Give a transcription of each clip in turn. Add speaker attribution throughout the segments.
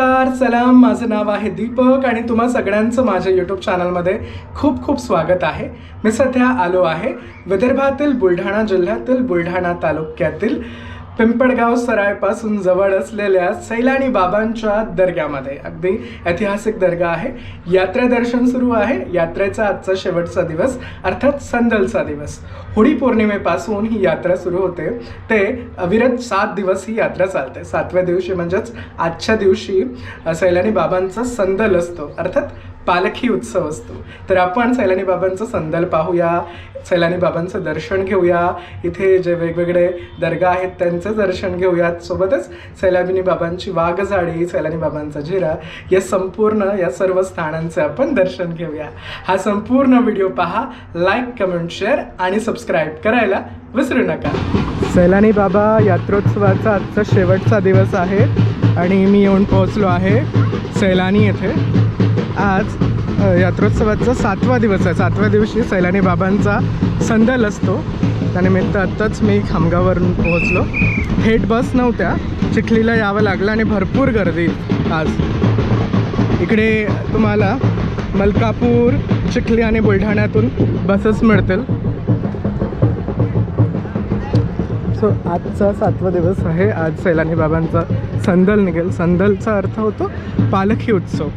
Speaker 1: नमस्कार सलाम. माझं नाव आहे दीपक आणि तुम्हा सगळ्यांचं माझ्या यूट्यूब चॅनलमध्ये खूप खूप स्वागत आहे. मी सध्या आलो आहे विदर्भातील बुलढाणा जिल्ह्यातील बुलढाणा तालुक्यातील पिंपळगाव सरायपासून जवळ असलेल्या सैलानी बाबांच्या दर्ग्यामध्ये. अगदी ऐतिहासिक दर्गा आहे. यात्रा दर्शन सुरू आहे. यात्रेचा आजचा शेवटचा दिवस अर्थात संदलचा दिवस. होळी पौर्णिमेपासून ही यात्रा सुरू होते. ते अविरत सात दिवस ही यात्रा चालते. सातव्या दिवशी म्हणजेच आजच्या दिवशी सैलानी बाबांचा संदल असतो. अर्थात पालखी उत्सव असतो. तर आपण सैलानी बाबांचं संदल पाहूया सैलानी बाबांचं दर्शन घेऊया. इथे जे वेगवेगळे दर्गा आहेत त्यांचं दर्शन घेऊयात सोबतच सैलानी बाबांची वाघझाडी सैलानी बाबांचा जिरा या संपूर्ण या सर्व स्थानांचं आपण दर्शन घेऊया. हा संपूर्ण व्हिडिओ पहा लाईक कमेंट शेअर आणि सबस्क्राईब करायला विसरू नका. सैलानी बाबा यात्रोत्सवाचा आजचा शेवटचा दिवस आहे आणि मी येऊन पोहोचलो आहे सैलानी येथे. आज यात्रोत्सवाचा सातवा दिवस आहे. सातव्या दिवशी सैलानी बाबांचा संदल असतो. त्यानिमित्त आत्ताच मी खामगाववरून पोहोचलो. थेट बस नव्हत्या. चिखलीला यावं लागलं आणि भरपूर गर्दी आज. इकडे तुम्हाला मलकापूर चिखली आणि बुलढाण्यातून बसेस मिळतील. सो आजचा सातवा दिवस आहे. आज सैलानी बाबांचा संदल निघेल. संदलचा अर्थ होतो पालखी उत्सव.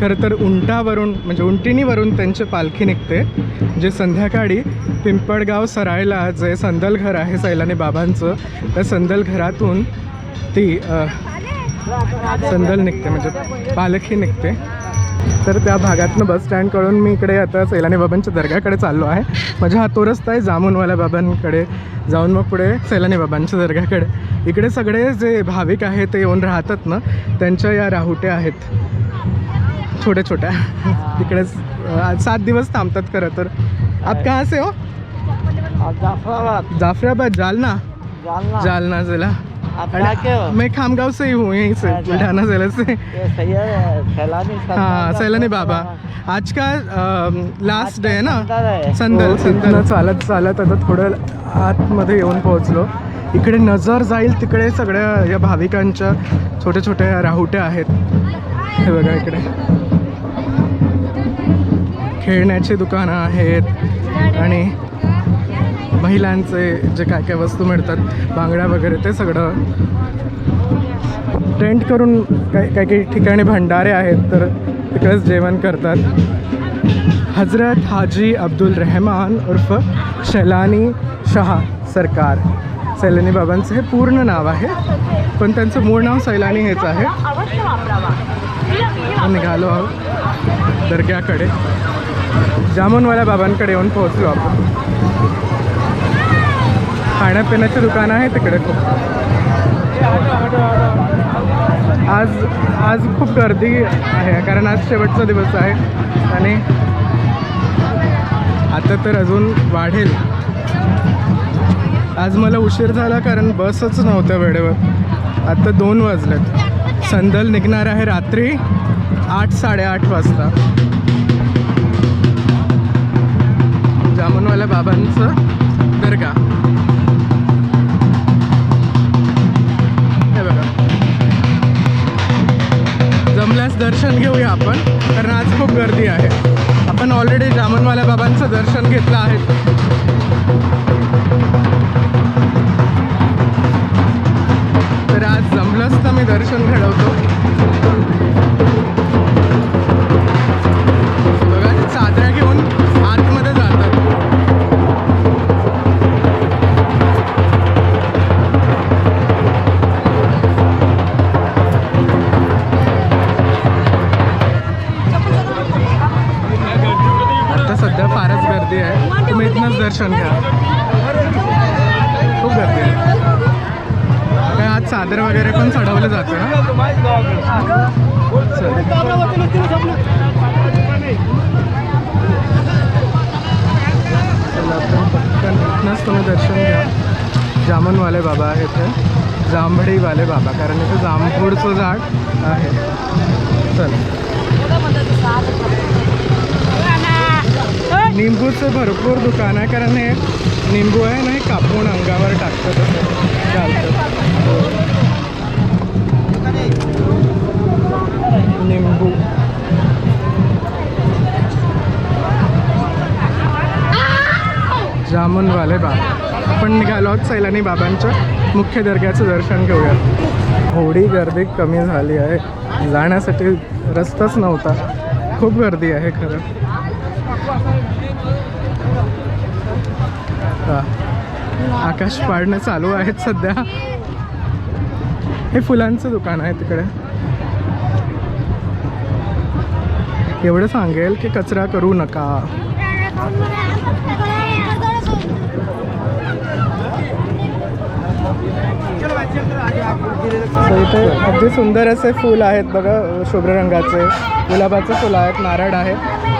Speaker 1: खरं तर उंटावरून म्हणजे उंटिणीवरून त्यांची पालखी निघते जे संध्याकाळी पिंपळगाव सरायला जे संदलघर आहे सैलानी बाबांचं त्या संदलघरातून ती संदल निघते म्हणजे पालखी निघते. तर त्या भागातनं बस स्टँडकडून मी इकडे आता सैलानी बाबांच्या दर्ग्याकडे चाललो आहे. माझ्या हा तो रस्ता आहे जामुनवाल्या बाबांकडे. जाऊन मग पुढे सैलानी बाबांच्या दर्ग्याकडे इकडे सगळे जे भाविक आहेत ते येऊन राहतात ना त्यांच्या या राहुट्या आहेत. छोट्या. छोट्या तिकडेच अं, सात दिवस थांबतात खरं तर. आप कहाँ से हो?
Speaker 2: जाफराबाद.
Speaker 1: जाफराबाद जालना?
Speaker 2: जालना.
Speaker 1: जिला.
Speaker 2: के हो?
Speaker 1: मैं खामगांव से ही हूँ यहीं से। बुल्ढाना जिले से. हाँ
Speaker 2: का
Speaker 1: सैलानी बाबा। आज का लास्ट डे आहे ना.
Speaker 2: संदल
Speaker 1: संदल चालत चालत आता थोडं आतमध्ये येऊन पोहोचलो. इकडे नजर जाईल तिकडे सगळ्या या भाविकांच्या छोट्या छोट्या राहुट्या आहेत. हे बघा इकडे. खेळण्याची दुकानं आहेत आणि महिलांचे जे काय काय वस्तू मिळतात बांगड्या वगैरे ते सगळं. टेंट करून काही काही काही ठिकाणी भंडारे आहेत तर तिकडेच जेवण करतात. हजरत हाजी अब्दुल रहमान उर्फ शैलानी शहा सरकार. सैलानी बाबांचं हे पूर्ण नाव आहे पण त्यांचं मूळ नाव सैलानी हेच आहे. निघालो आहोत दर्ग्याकडे. जामुनवाल्या बाबांकडे येऊन पोहोचलो आपण. खाण्यापिण्याची दुकानं आहे तिकडे खूप. आज आज खूप गर्दी आहे कारण आज शेवटचा दिवस आहे आणि आता तर अजून वाढेल. आज मला उशीर झाला कारण बसच नव्हत्या वेळेवर. आता दोन वाजल्यात संदल निघणार आहे रात्री आठ साडेआठ वाजता. जामनवाल्या बाबांचं दर्गा. हे बघा. जमल्यास दर्शन घेऊया आपण कारण आज खूप गर्दी आहे. आपण ऑलरेडी जामनवाल्या बाबांचं दर्शन घेतलं आहे. आज जमलंच तर मी दर्शन घडवतो. चादर वगैरे पण चढवलं जातं. ना चल. चला तुम्ही दर्शन घ्या. जामनवाले बाबा आहेत जांभळीवाले बाबा कारण इथे जांभूडचं झाड आहे. चल. निंबूचं भरपूर दुकान आहे कारण हे निंबू आहे ना हे कापून अंगावर टाकतं तसं चालतं. निंबू. जामुनवाले बाबा. आपण निघालो आहोत सैलानी बाबांच्या मुख्य दर्ग्याचं दर्शन घेऊया थोडी गर्दी कमी झाली आहे. जाण्यासाठी रस्ताच नव्हता. खूप गर्दी आहे खरं. आकाश पाडणं चालू आहेत सध्या. हे फुलांचं दुकान आहे तिकडे. एवढं सांगेल की कचरा करू नका. इथे अगदी सुंदर असे फूल आहेत बघा शुभ्र रंगाचे. गुलाबाचं फुलं आहेत नारळ आहे.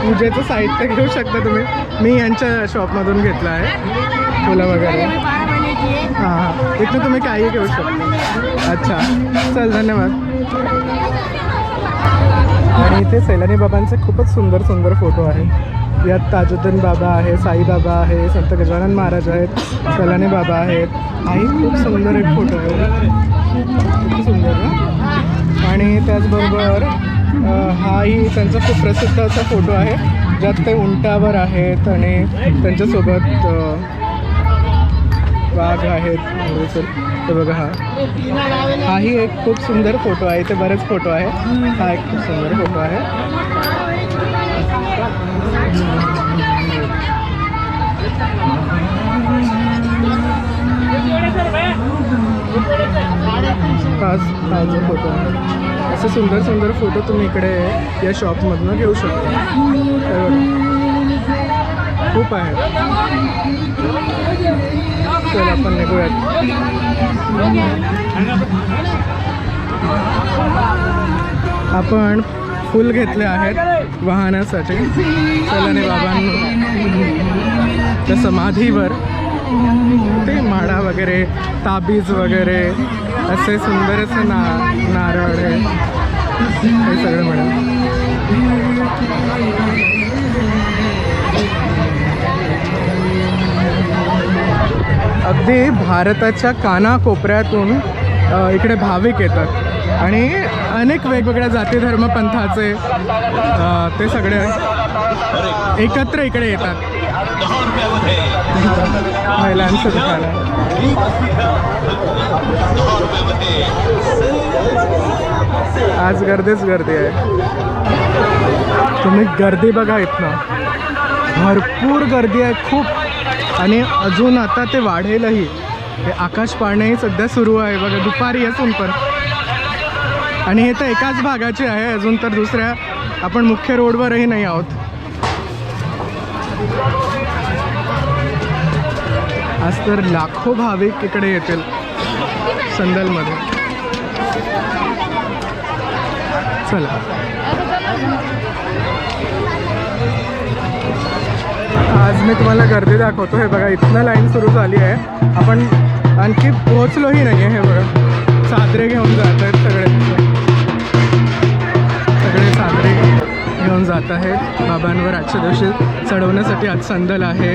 Speaker 1: पूजेचं साहित्य घेऊ शकता तुम्ही. मी यांच्या शॉपमधून घेतलं आहे फुलं वगैरे. हां. हां इथं तुम्ही काही घेऊ शकता. अच्छा. चल धन्यवाद. आणि इथे सैलानी बाबांचे खूपच सुंदर सुंदर फोटो आहेत यात ताजुद्दीन बाबा आहे साईबाबा आहे संत गजानन महाराज आहेत सैलानी बाबा आहेत. आणि खूप सुंदर एक फोटो आहे. खूप सुंदर ना आणि त्याचबरोबर हाही त्यांचा खूप प्रसिद्ध असा फोटो आहे ज्यात ते उंटावर आहेत आणि त्यांच्यासोबत वाघ आहेत. म्हणजे ते बघा हा. हाही एक खूप सुंदर फोटो आहे. इथे बरेच फोटो आहे. हा एक खूप सुंदर फोटो आहे. हाच हा जो फोटो आहे. असे सुंदर सुंदर फोटो तुम्ही इकडे या शॉपमधनं घेऊ शकता. खूप आहे. चल आपण निघूयात. आपण फुल घेतले आहेत वाहनासाठी. सलाने बाबांना त्या समाधीवर ते माडा वगैरे ताबीज वगैरे असे सुंदर असे ना नारळ हे सगळं म्हणा अगदी भारताच्या कानाकोपऱ्यातून इकडे भाविक येतात. आणि अनेक वेगवेगळ्या जाती धर्म पंथाचे ते सगळे एकत्र इकडे येतात. महिलांचं दुकान आहे. आज गर्दीच गर्दी आहे. तुम्ही गर्दी बघा इथनं. भरपूर गर्दी आहे. खूप आणि अजून आता ते वाढेलही. हे आकाश पाळणेही सध्या सुरू आहे. बघा दुपारी असून पण. आणि हे तर एकाच भागाचे आहे. अजून तर दुसऱ्या आपण मुख्य रोडवरही नाही आहोत. आज तर लाखो भाविक इकडे येतील संदलमध्ये. चला. आज मी तुम्हाला गर्दी दाखवतो. हे बघा इथनं लाईन सुरू झाली आहे. आपण आणखी पोहोचलोही नाही आहे हे बघा. साजरे घेऊन जात आहेत सगळे. सगळे साजरे घेऊन जात आहेत. बाबांवर आजच्या दिवशी चढवण्यासाठी आज संदल आहे. हे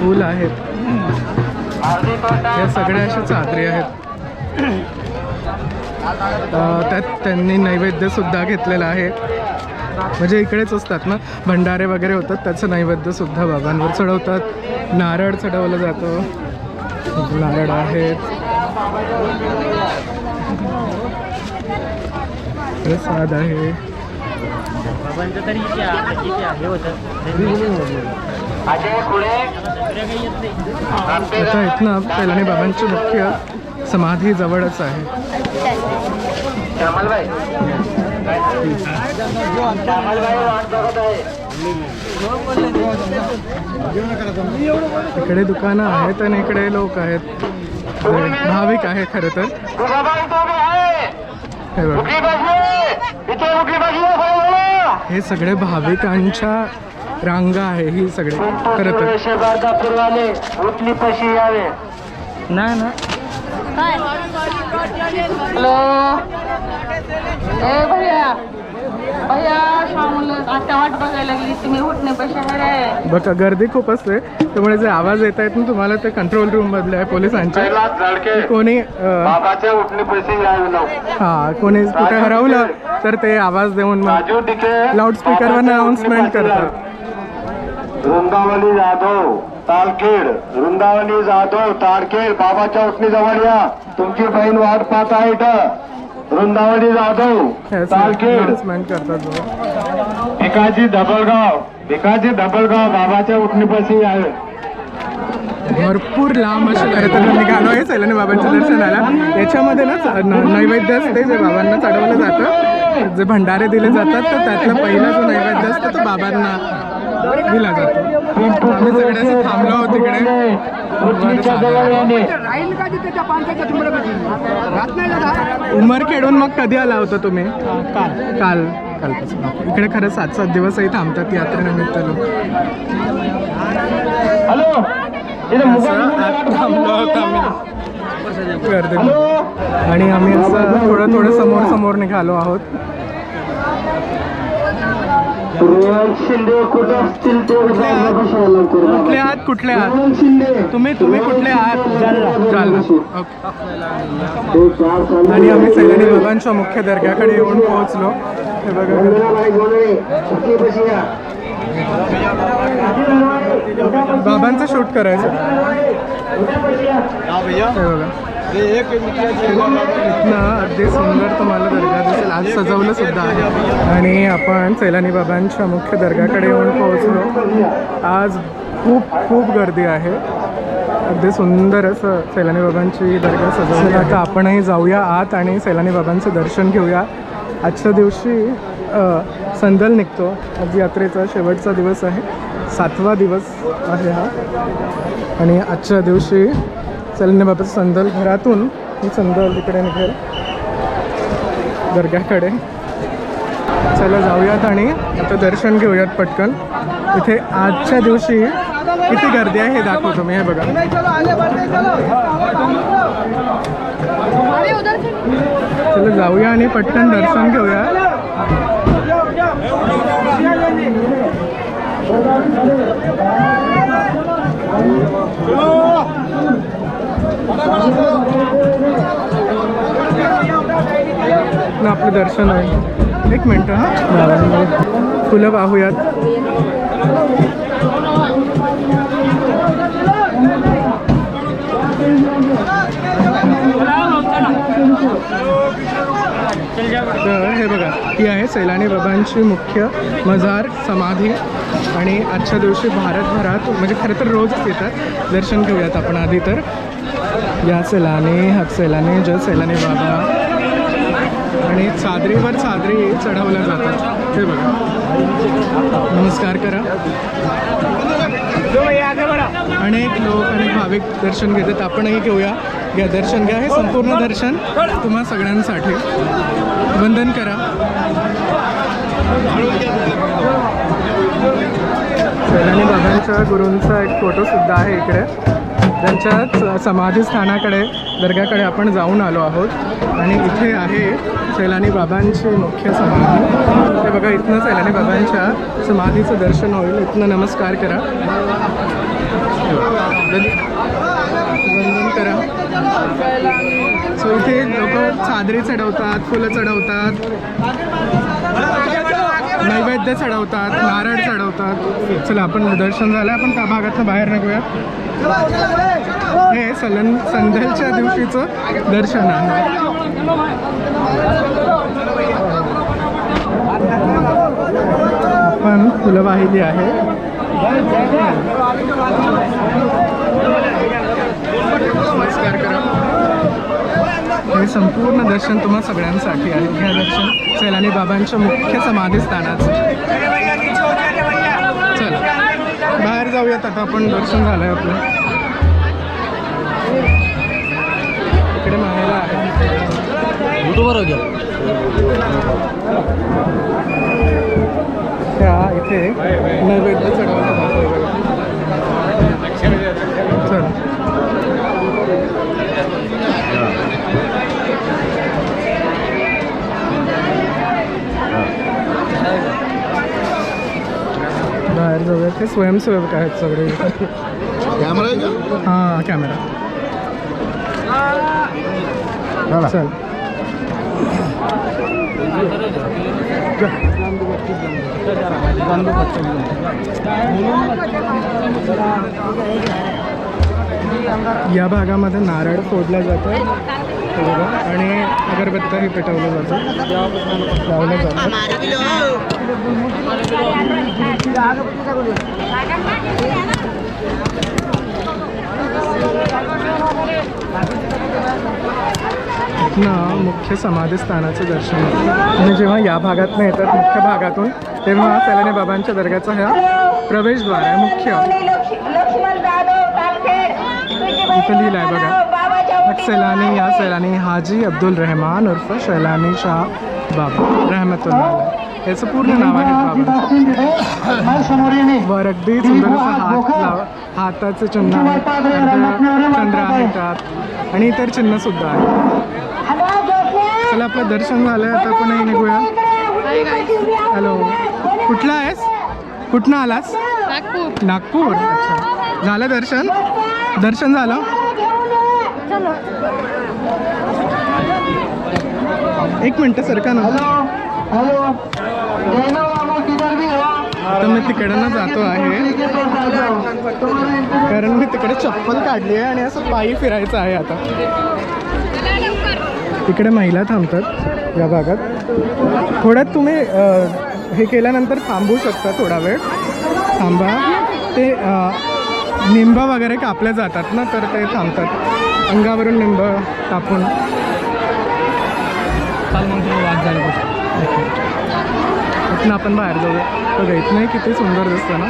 Speaker 1: फूल आहेत. या सगळ्या अशा चादरी आहेत. त्यात त्यांनी नैवेद्यसुद्धा घेतलेलं आहे. म्हणजे इकडेच असतात ना? भंडारे वगैरे होतात त्याचं नैवेद्यसुद्धा बाबांवर चढवतात. नारळ चढवलं जातं. नारळ आहेत. प्रसाद आहे. आता इथनं पहिल्याने बाबांची मुख्य समाधी जवळच आहे. इकडे दुकानं आहेत आणि इकडे लोक आहेत. भाविक आहे खरं तर. हे बघा. हे सगळे भाविकांच्या रांगा आहे ही सगळे. खरं तर.
Speaker 2: नाही ना.
Speaker 3: हॅलो? ए भैया. भैया शामला आता वाट बघायला लागली. तुम्ही उठणे पैसे आहे.
Speaker 1: बघा गर्दी खूप असते. त्यामुळे जे आवाज येत आहेत ना तुम्हाला ते कंट्रोल रूम मधले आहे पोलिसांचे.
Speaker 4: कैलास झाडके
Speaker 1: कोणी हा कोणी कुठे हरवलं तर ते आवाज देऊन लाऊडस्पीकरवर अनाउन्समेंट करतात.
Speaker 4: वृंदावनी जाधव. तालखेड वृंदावनी जाधव तारखेड बाबाच्या उठणी जवळ या. तुमची बहीण वाट पाहत आहे इथं. वृंदावनी जाधव तालखेड.
Speaker 1: बघा.
Speaker 4: भिकाजी धबलगाव भिकाजी धबलगाव बाबाच्या उठणी पैसे यावे
Speaker 1: भरपूर लांब असे खरं तर निघालो आहे सैलानी बाबांच्या दर्शनाला. याच्यामध्ये न- नैवेद्य असते जे बाबांना चढवलं जातं जे भंडारे दिले जातात तर त्यातला पहिला जो नैवेद्य असतो तो बाबांना दिला जातो. आम्ही सगळे असे थांबलो आहोत तिकडे.
Speaker 4: उठणीच्या जवळ येणे
Speaker 1: उमर खेळून मग कधी आला होता तुम्ही? काल. काल. कालपासून इकडे खरं सात सात दिवसही थांबतात यात्रेनिमित्त लोक.
Speaker 4: हॅलो?
Speaker 1: थांबलो आम्ही. आणि आम्ही असं थोडं थोडं समोर समोर निघालो आहोत.
Speaker 4: शिंदे कुठे असतील ते
Speaker 1: कुठले आहात? कुठले आहात? तुम्ही तुम्ही कुठले आहात?
Speaker 4: हे
Speaker 1: आणि आम्ही सैलानी बाबांच्या मुख्य दर्ग्याकडे येऊन पोहोचलो. हे बघा. बाबांचं शूट करायचं. हे बघा. इथनं अगदी सुंदर तुम्हाला दर्गा दिसेल. आज सजवलं सुद्धा आहे. आणि आपण सैलानी बाबांच्या मुख्य दर्गाकडे येऊन पोहोचलो. आज खूप खूप गर्दी आहे. अगदी सुंदर असं सैलानी बाबांची दर्गा सजवली आता आपणही जाऊया आत आणि सैलानी बाबांचं दर्शन घेऊया. आजच्या दिवशी संदल निघतो. आज यात्रेचा शेवटचा दिवस आहे. सातवा दिवस आहे हा. आणि आजच्या दिवशी सैलानी बाबा संदल घरातून ही संदल इकडे निघेल. दर्ग्याकडे. चला जाऊयात आणि आता दर्शन घेऊयात पटकन. इथे आजच्या दिवशी किती गर्दी आहे हे दाखवतो मी हे बघा. चला जाऊया आणि पटकन दर्शन घेऊया. आपलं दर्शन आहे. एक मिनटं हां? फुलं पाहूयात. तर हे बघा ही आहे सैलानी बाबांची मुख्य मजार समाधी. आणि आजच्या दिवशी भारतभरात म्हणजे खरं तर रोजच येतात. दर्शन घेऊयात आपण आधी तर. या सैलानी हक सैलानी जय सैलानी बाबा. आणि चादरीवर चादरी चढवल्या जातात. ते बघा. नमस्कार करा. अनेक लोक अनेक भाविक दर्शन घेतात. आपणही घेऊया. घ्या दर्शन घ्या. हे संपूर्ण दर्शन तुम्हा सगळ्यांसाठी. वंदन करा. सैलानी बाबांच्या गुरूंचा एक फोटो सुद्धा आहे इकडे. त्यांच्या समाधीस्थानाकडे दर्ग्याकडे आपण जाऊन आलो आहोत. आणि इथे आहे सैलानी बाबांची मुख्य समाधी. ते बघा इथनं सैलानी बाबांच्या समाधीचं दर्शन होईल. इथनं नमस्कार करा. वंदन करा. सो इथे लोक चादरी चढवतात फुलं चढवतात. नैवेद्य चढवतात नारळ चढवतात. चला आपण दर्शन झालं. आपण त्या भागातनं बाहेर निघूया. हे सलन संध्याच्या दिवशीचं दर्शन आहे. आपण फुलं वाहिली आहे. नमस्कार करा. हे संपूर्ण दर्शन तुम्हा सगळ्यांसाठी आहे. हे दर्शन सैलानी बाबांच्या मुख्य समाधी स्थानाचं चल. बाहेर जाऊयात आता आपण दर्शन झालंय आपलं. इकडे मागायला आहे. त्या इथे नैवेद्य चढवला जातो. जाऊयात. हे स्वयंसेवक आहेत सगळे.
Speaker 5: कॅमेरा आहे का?
Speaker 1: हां कॅमेरा. चल. या भागामध्ये नारळ फोडला जातो हे बघा आणि अगरबत्ताही पेटवलं जातं. लावलं जातं. मुख्य समाधीस्थानाचं दर्शन आणि जेव्हा या भागातनं येतात मुख्य भागातून तेव्हा सलाने बाबांच्या दर्ग्याचा हा प्रवेशद्वार आहे मुख्य. इथं लिहिलं आहे बघा. सैलानी या सैलानी हाजी अब्दुल रहमान उर्फ सैलानी शाह बाबा रहमतुल्लाह याचं पूर्ण नाव आहे
Speaker 4: येणे
Speaker 1: वर अगदी सुंदर हात लाव हाताचं चिन्ह आहे. चंद्र आहे त्यात. आणि इतर चिन्ह सुद्धा आहे चला आपलं दर्शन झालंय. आता आपणही निघूया. हॅलो. कुठला आहेस? कुठनं आलास?
Speaker 3: नागपूर.
Speaker 1: नागपूर. अच्छा. झालं दर्शन? दर्शन झालं? एक मिनटं सरका ना
Speaker 4: हॅलो जैनो मामा किधर भी हो?
Speaker 1: आता मी तिकडनं जातो आहे. कारण मी तिकडे चप्पल काढली आहे आणि असं पायी फिरायचं आहे आता. तिकडे महिला थांबतात या भागात. थोड्यात तुम्ही हे केल्यानंतर थांबू शकता थोडा वेळ. थांबा. ते निंब वगैरे कापले जातात ना तर ते थांबतात. अंगावरून निंब कापून. इथनं आपण बाहेर जाऊया. बघा इथनंही किती सुंदर दिसतं ना.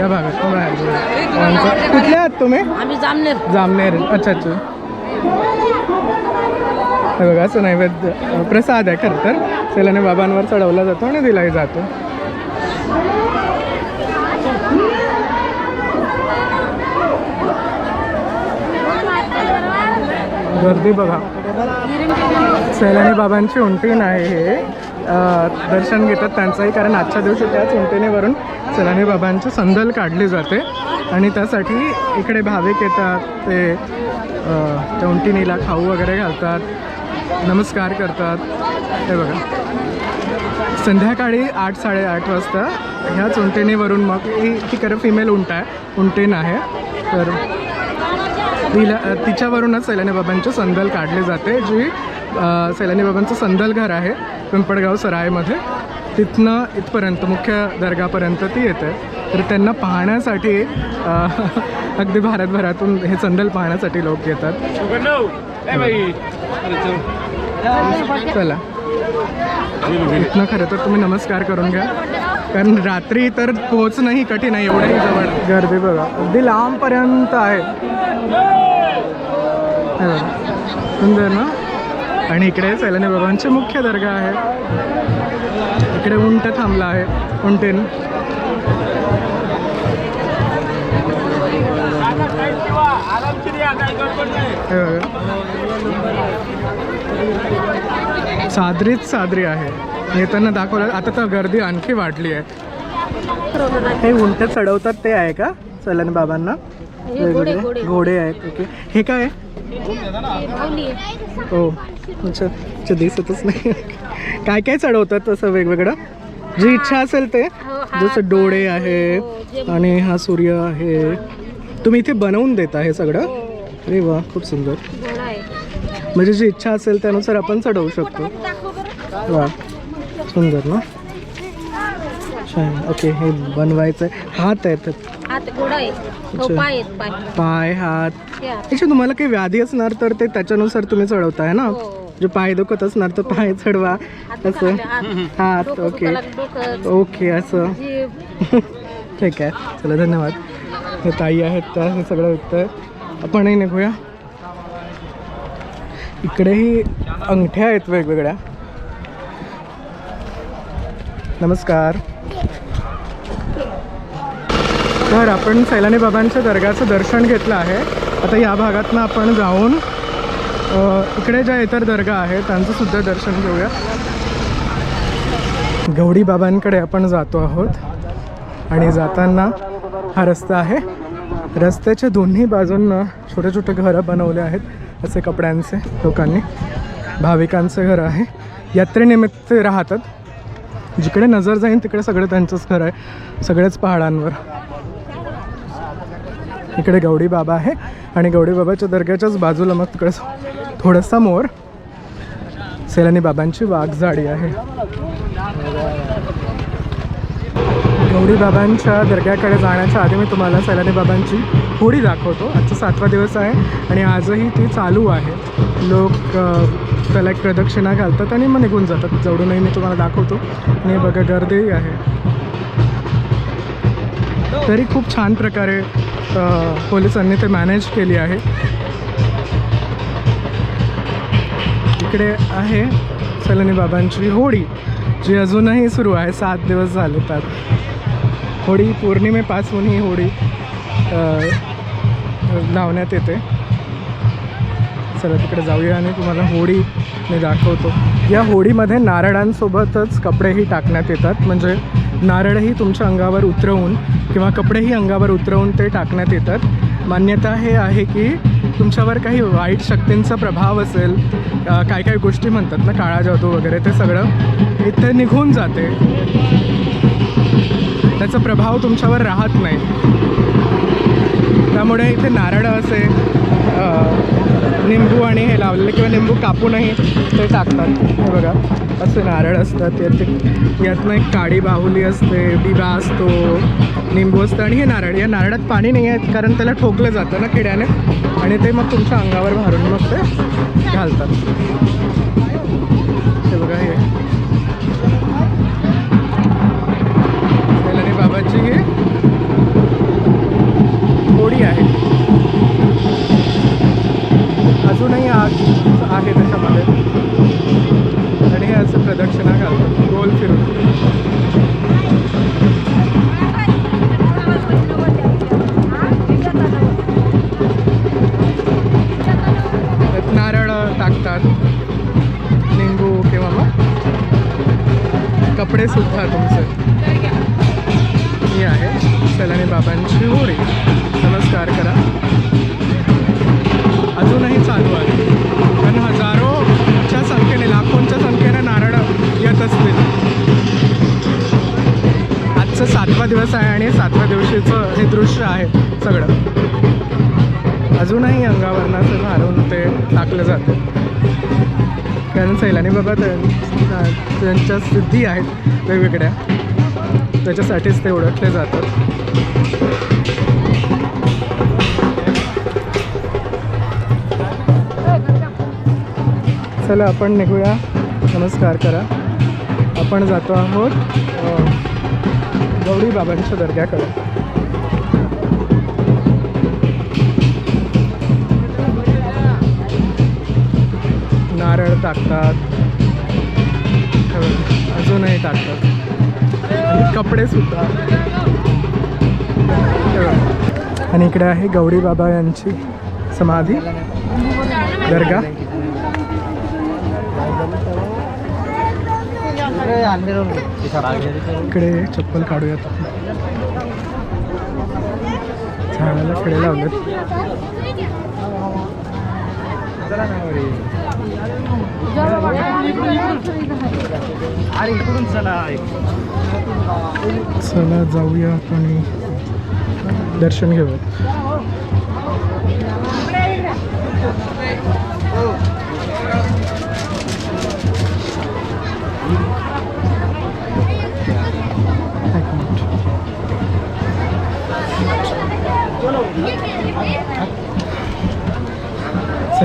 Speaker 1: या भागात पण बाहेर जाऊया. आमचं- कुठले आहात तुम्ही?
Speaker 3: आम्ही जामनेर.
Speaker 1: जामनेर. अच्छा अच्छा. हे बघा असं नैवेद्य प्रसाद आहे खरं तर. सेलाने बाबांवर चढवला जातो आणि दिलाही जातो. गर्दी बघा. सैलानी बाबांची उंटीन आहे हे. दर्शन घेतात त्यांचंही कारण आजच्या दिवशी त्याच उंटिनीवरून सैलानी बाबांची संदल काढली जाते. आणि त्यासाठी इकडे भाविक येतात ते त्या उंटिनीला खाऊ वगैरे घालतात नमस्कार करतात. हे बघा. संध्याकाळी आठ साडेआठ वाजता ह्याच उंटिनीवरून मग ही ही खरं फिमेल उंट आहे उंटीन आहे. तर तिला तिच्यावरूनच सैलानी बाबांचे संदल काढली जाते जी सैलानी बाबांचं संदल घर आहे पिंपळगाव सरायमध्ये तिथनं इथपर्यंत मुख्य दर्गापर्यंत ती येते. तर त्यांना पाहण्यासाठी अगदी भारतभरातून हे संदल पाहण्यासाठी लोक येतात. चला. इथनं खरं तर तुम्ही नमस्कार करून घ्या. कारण रात्री तर पोहोचणंही कठीण आहे एवढंही जवळ. गर्दी बघा. अगदी लांबपर्यंत आहे. हे. सुंदर ना? आणि इकडे सैलानी बाबांचे मुख्य दर्गा आहे इकडे उंट थांबला आहे. उंटेन. सादरीच सादरी आहे. येताना दाखवलं. आता तर गर्दी आणखी वाढली आहे. हे उंट चढवतात ते आहे का? सैलानी बाबांना? वेगवेगळे? घोडे. आहेत ओके. हे काय आहे? हो अच्छा अच्छा दिसतच नाही. काय काय चढवतात तसं वेगवेगळं? जी इच्छा असेल ते. जसं डोळे आहे आणि हा सूर्य आहे. तुम्ही इथे बनवून देता हे सगळं? अरे वा खूप सुंदर. म्हणजे जी इच्छा असेल त्यानुसार आपण चढवू शकतो. वा. सुंदर ना? छान. ओके हे बनवायचं हात आहेत.
Speaker 3: हात घोडा हो, पाय आहेत पाय.
Speaker 1: पाय हात.
Speaker 3: हे हात.
Speaker 1: actually तुम्हाला काही व्याधी असणार तर ते त्याच्यानुसार तुम्ही चढवताय ना?
Speaker 3: हो.
Speaker 1: जे पाय दुखत असणार तर पाय चढवा. असं.
Speaker 3: हात
Speaker 1: हात
Speaker 3: डोकं
Speaker 1: ओके.
Speaker 3: दुखायला डोकं.
Speaker 1: ओके असं.
Speaker 3: जीभ
Speaker 1: ठीक आहे. चला धन्यवाद. हे ताई आहेत त्या हे सगळं विकतंय आपणही निघूया. इकडेही अंगठ्या आहेत वेगवेगळ्या. नमस्कार. तर आपण सैलानी बाबांच्या दर्गाचं दर्शन घेतलं आहे. आता या भागातनं आपण जाऊन इकडे ज्या इतर दर्गा आहेत त्यांचं सुद्धा दर्शन घेऊया. गौडी बाबांकडे आपण जातो आहोत. आणि जाताना हा रस्ता आहे. रस्त्याच्या दोन्ही बाजूंना छोटे छोटे घरं बनवले आहेत असे कपड्यांचे लोकांनी. भाविकांचे घर आहे. यात्रेनिमित्त राहतात. जिकडे नजर जाईल तिकडे सगळं त्यांचंच घर आहे. सगळ्याच पहाडांवर. इकडे गौडी बाबा आहे आणि गौडी बाबाच्या दर्ग्याच्याच बाजूला मग तिकडे थोडासा मोर. सेलानी बाबांची वाघ झाडी आहे. गौरी बाबांच्या दर्ग्याकडे जाण्याच्या आधी मी तुम्हाला सैलानी बाबांची होडी दाखवतो. आजचा सातवा दिवस आहे आणि आजही ती चालू आहे. लोक त्याला एक प्रदक्षिणा घालतात आणि मग निघून जातात. जवळूनही मी तुम्हाला दाखवतो. आणि बघा गर्दीही आहे. तरी खूप छान प्रकारे पोलिसांनी ते मॅनेज केली आहे. इकडे आहे सैलानी बाबांची होडी जी अजूनही सुरू आहे. सात दिवस झाले त्यात. होळी पौर्णिमेपासून ही होळी लावण्यात येते. चला तिकडे जाऊया आणि तुम्हाला होळी मी दाखवतो. या होळीमध्ये नारळांसोबतच कपडेही टाकण्यात येतात. म्हणजे नारळही तुमच्या अंगावर उतरवून किंवा कपडेही अंगावर उतरवून ते टाकण्यात येतात. मान्यता हे आहे की तुमच्यावर काही वाईट शक्तींचा प्रभाव असेल काय काय गोष्टी म्हणतात ना काळा जादू वगैरे ते सगळं इथे निघून जाते. त्याचा प्रभाव तुमच्यावर राहत नाही. त्यामुळे इथे नारळ असे निंबू आणि हे लावलेले किंवा निंबू कापूनही ते टाकतात. हे बघा असे नारळ असतात. यात यातनं एक काळी बाहुली असते बिबा असतो निंबू असतं आणि हे नारळ. या नारळात पाणी नाही आहे कारण त्याला ठोकलं जातं ना किड्याने आणि ते मग तुमच्या अंगावर भारून मग ते घालतात. आहे. अजूनही आग आहे त्याच्यामध्ये. आणि हे असं प्रदक्षिणा घालतो गोल फिरून. नारळ टाकतात. लिंबू किंवा मग कपडे सुद्धा तुमचे. ही आहे सलानी बाबांची होळी नमस्कार करा. अजूनही चालू आहे. कारण हजारोच्या संख्येने लाखोंच्या संख्येने नारळ येत असतील आजचा सातवा दिवस आहे आणि सातव्या दिवशीचं हे दृश्य आहे सगळं. अजूनही अंगावरनं असं घालून ते टाकलं जातं. कारण सैलानी बाबा त्यां- त्यांच्या सिद्धी आहेत वेगवेगळ्या. त्याच्यासाठीच ते ओळखले जातात. चला आपण निघूया. नमस्कार करा. आपण जातो आहोत गौरी बाबांच्या दर्ग्याकडे. नारळ टाकतात. अजूनही टाकतात. कपडे सुद्धा. आणि इकडे आहे गौरी बाबा यांची समाधी दर्गा. इकडे चप्पल काढूयात झाडाला खडे लावलेत. चला जाऊया आपण. दर्शन घेऊयात.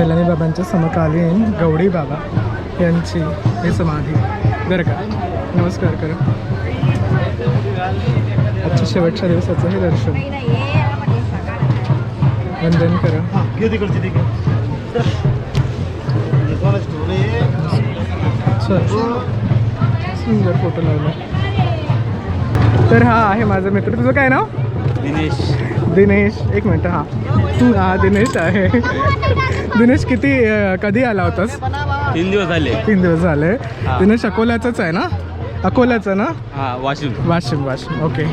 Speaker 1: सैलानी बाबांच्या समकालीन गौडी बाबा यांची हे समाधी. दर्गा नमस्कार करा. आजच्या शेवटच्या दिवसाचं हे दर्शन. वंदन करा. सुंदर फोटो लावला. तर हा आहे माझा मित्र. तुझं काय नाव?
Speaker 2: दिनेश.
Speaker 1: दिनेश. एक मिनटं हा. हा दिनेश आहे. दिनेश किती अं, कधी आला होतास?
Speaker 2: तीन दिवस झाले.
Speaker 1: तीन दिवस झाले. दिनेश अकोल्याचाच आहे ना? अकोल्याचं ना?
Speaker 6: हा वाशिम.
Speaker 1: वाशिम वाशिम. ओके.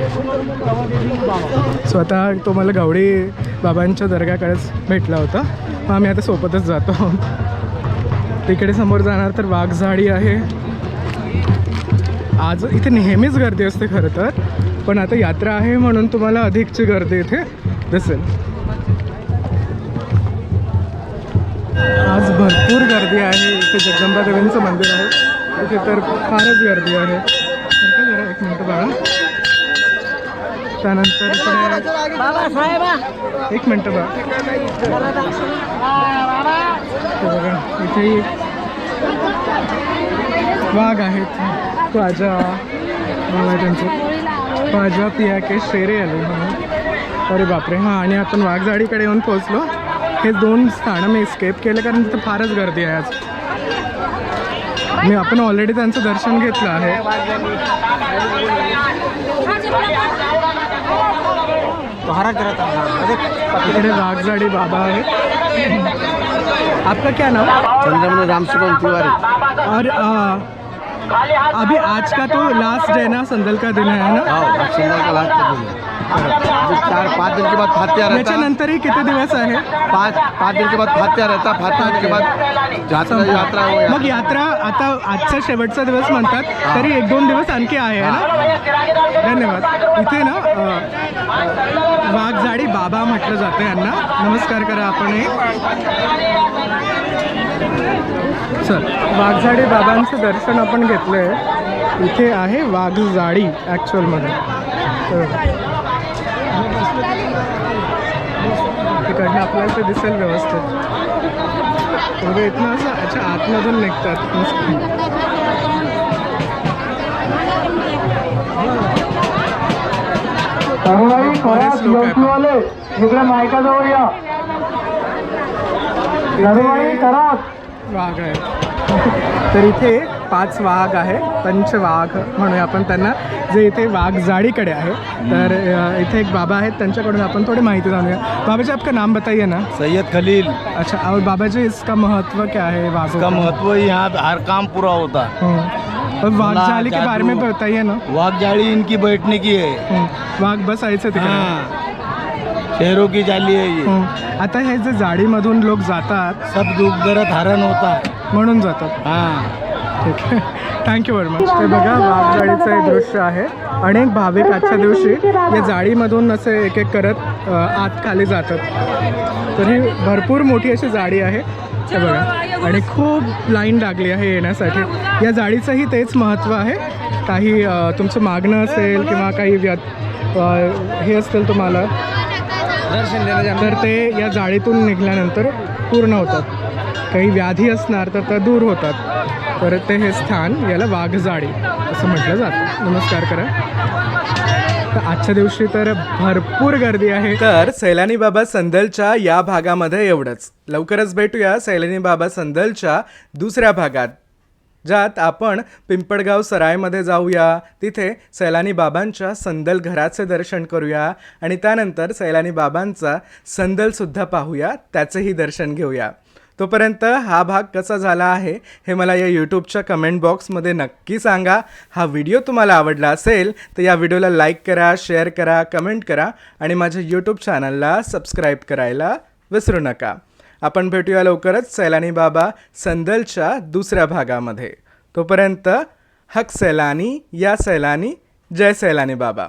Speaker 1: स्वतः तो मला गवडी बाबांच्या दर्गाकडेच भेटला होता. मग आम्ही आता सोबतच जातो. तिकडे समोर जाणार तर वाघझाडी आहे. आज इथे नेहमीच गर्दी असते खरं तर. पण आता यात्रा आहे म्हणून तुम्हाला अधिकची गर्दी इथे दिसेल. आज भरपूर गर्दी आहे. इथे जगदंबा देवींचं मंदिर आहे. इथे तर फारच गर्दी आहे. का जरा एक मिनटं बाळा. त्यानंतर इकडे एक मिनटं बाळा. बघा इथे वाघ आहेत. ख्वाजा नाव आहे त्यांचं ख्वाजा पिया के शेरे आले. म्हणून अरे बापरे. हां आणि आपण वाघजाडीकडे येऊन पोहोचलो. हे दोन स्थानं मी स्केप केले कारण तिथं फारच गर्दी आहे आज. मी आपण ऑलरेडी त्यांचं दर्शन घेतलं आहे. इकडे वाघजाडी बाबा आहे आपका क्या नाम
Speaker 2: चंद्रमणी रामसुगम तिवारी.
Speaker 1: और आ, अभी आज का तो लास्ट डे ना संदल का दिन है ना?
Speaker 2: हो दक्षिण का लास्ट दिन है. चार पाँच दिन के बाद फात्या रहता।
Speaker 1: याच्यानंतरही किती दिवस आहे?
Speaker 2: पाँच पाँच दिन के बाद फात्या रहता फात्या के बाद यात्रा यात्रा हो
Speaker 1: मग यात्रा आता आजचा शेवटचा दिवस म्हणतात तरी एक दोन दिवस आणखी आहे ना? धन्यवाद. इथे ना वाघजाडी बाबा म्हटलं जातं यांना. नमस्कार करा आपण सर वाघजाडी बाबांचं दर्शन आपण घेतलं आहे इथे आहे वाघजाडी ॲक्च्युअलमध्ये तर तिकडनं आपल्याला ते दिसेल व्यवस्थित. बघा इथनं असं अच्छा आतमधून निघतात. मस्त
Speaker 4: इकडे मायकाजवळ या. करात
Speaker 1: वाघ आहे तर इथे पाच वाघ आहे पंचवाघ म्हणूया आपण त्यांना जे इथे वाघ जाडीकडे आहे. तर इथे एक बाबा आहेत त्यांच्याकडून आपण थोड़ी माहिती जाणूया. बाबा जी आपका नाम बताइए ना.
Speaker 6: सैयद खलील.
Speaker 1: अच्छा और बाबा जी इसका महत्त्व क्या है वाघों
Speaker 6: का महत्त्व यहाँ हर काम पूरा होता। है.
Speaker 1: और वाघ जाली के बारे में. बताइए ना।
Speaker 6: वाघ जाली इनकी बैठने की है.
Speaker 1: वाघ बसायचं तिकडे
Speaker 6: हाँ। शेरों की जाली है. ये
Speaker 1: हम्म. आता हे जे जाडीमधून लोक जातात
Speaker 6: सब दुख दर्द हरण होता. है
Speaker 1: म्हणून जातात.
Speaker 6: हाँ.
Speaker 1: ठीक आहे. थँक्यू व्हेरी मच ते बघा वाघजाळीचं हे दृश्य आहे. अनेक भाविक आजच्या दिवशी या जाळीमधून असे एक एक करत अ, आत खाली जातात. तर ही भरपूर मोठी अशी जाळी आहे. हे बघा. आणि खूप लाईन लागली आहे येण्यासाठी. या जाळीचंही तेच महत्त्व आहे. काही अ, तुमचं मागणं असेल किंवा काही व्य अ, हे असतील तुम्हाला तर ते या जाळीतून निघाल्यानंतर पूर्ण होतात. काही व्याधी असणार तर त्या दूर होतात. तर ते हे स्थान याला वाघजाडी असं म्हटलं जातं. नमस्कार करा. तर आजच्या दिवशी तर भरपूर गर्दी आहे. तर सैलानी बाबा संदलच्या या भागामध्ये एवढंच. लवकरच भेटूया सैलानी बाबा संदलच्या दुसऱ्या भागात. ज्यात आपण पिंपळगाव सरायमध्ये जाऊया. तिथे सैलानी बाबांच्या संदल घराचे दर्शन करूया आणि त्यानंतर सैलानी बाबांचा संदलसुद्धा पाहूया त्याचंही दर्शन घेऊया. तोपर्यंत हा भाग कसा झाला आहे हे मला या यूट्यूबच्या कमेंट बॉक्समध्ये नक्की सांगा. हा व्हिडिओ तुम्हाला आवडला असेल तर या व्हिडिओला लाईक करा शेअर करा कमेंट करा आणि माझ्या यूट्यूब चॅनलला सबस्क्राईब करायला विसरू नका. आपण भेटूया लवकरच सैलानी बाबा संदलच्या दुसऱ्या भागामध्ये. तोपर्यंत हक सैलानी या सैलानी जय सैलानी बाबा.